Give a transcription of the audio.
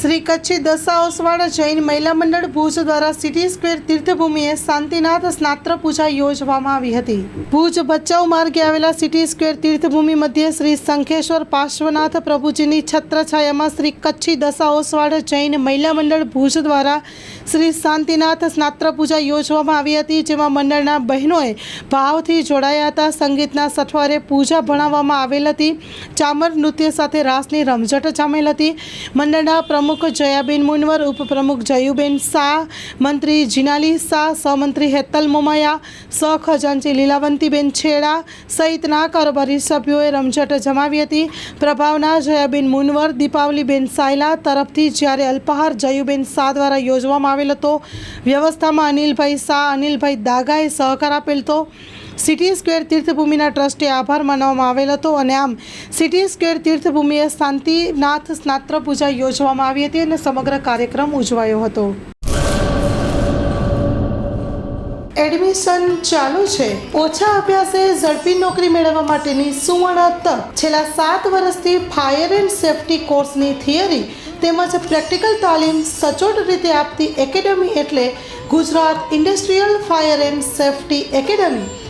શ્રી કચ્છી દશા ઓસવાડ જૈન મહિલા મંડળ ભુજ દ્વારા સિટી સ્ક્વેર તીર્થભૂમિએ શાંતિનાથ સ્નાત્ર પૂજા યોજવામાં આવી હતી. ભુજ ભચાઉ માર્ગે આવેલા સિટી સ્ક્વેર તીર્થભૂમિ મધ્યે શ્રી શંખેશ્વર પાર્શ્વનાથ પ્રભુજીની છત્રછાયામાં શ્રી કચ્છી દશા ઓસવાડ જૈન મહિલા મંડળ ભુજ દ્વારા શ્રી શાંતિનાથ સ્નાત્ર પૂજા યોજવામાં આવી હતી, જેમાં મંડળના બહેનોએ ભાવથી જોડાયા હતા. સંગીતના સઠવારે પૂજા ભણાવવામાં આવેલ હતી. ચામર નૃત્ય સાથે રાસની રમઝટ જામેલ હતી. મંડળના પ્રમુખ જયાબેન મુનવર, ઉપપ્રમુખ જયુબેન શાહ, મંત્રી જીનાલી શાહ, સહમંત્રી હેતલ મોમાયા સહખજાનચી લીલાવંતીબેન છેડા સહિતના કારોબારી સભ્યોએ રમઝટ જમાવી હતી. પ્રભાવના જયાબેન મુનવર, દીપાવલીબેન સાયલા તરફથી જ્યારે અલ્પહાર જયુબેન શાહ દ્વારા યોજવામાં આવેલ હતો, વ્યવસ્થામાં અનિલભાઈ શાહ, અનિલભાઈ દાગાએ સહકાર આપેલ હતો. સિટી સ્ક્વેર તીર્થભૂમિના ટ્રસ્ટે આભાર માનવામાં આવેલ હતો અને આમ સિટી સ્ક્વેર તીર્થભૂમિએ શાંતિનાથ સ્નાત્ર પૂજા યોજવામાં આવી હતી અને સમગ્ર કાર્યક્રમ ઉજવાયો હતો. એડમિશન ચાલુ છે. ઓછા અભ્યાસે ઝડપી નોકરી મેળવવા માટેની સુવર્ણ તક. છેલ્લા સાત વર્ષથી ફાયર એન્ડ સેફટી કોર્સની થિયરી તેમજ પ્રેક્ટિકલ તાલીમ સચોટ રીતે આપતી એકેડમી એટલે Gujarat industrial fire and safety academy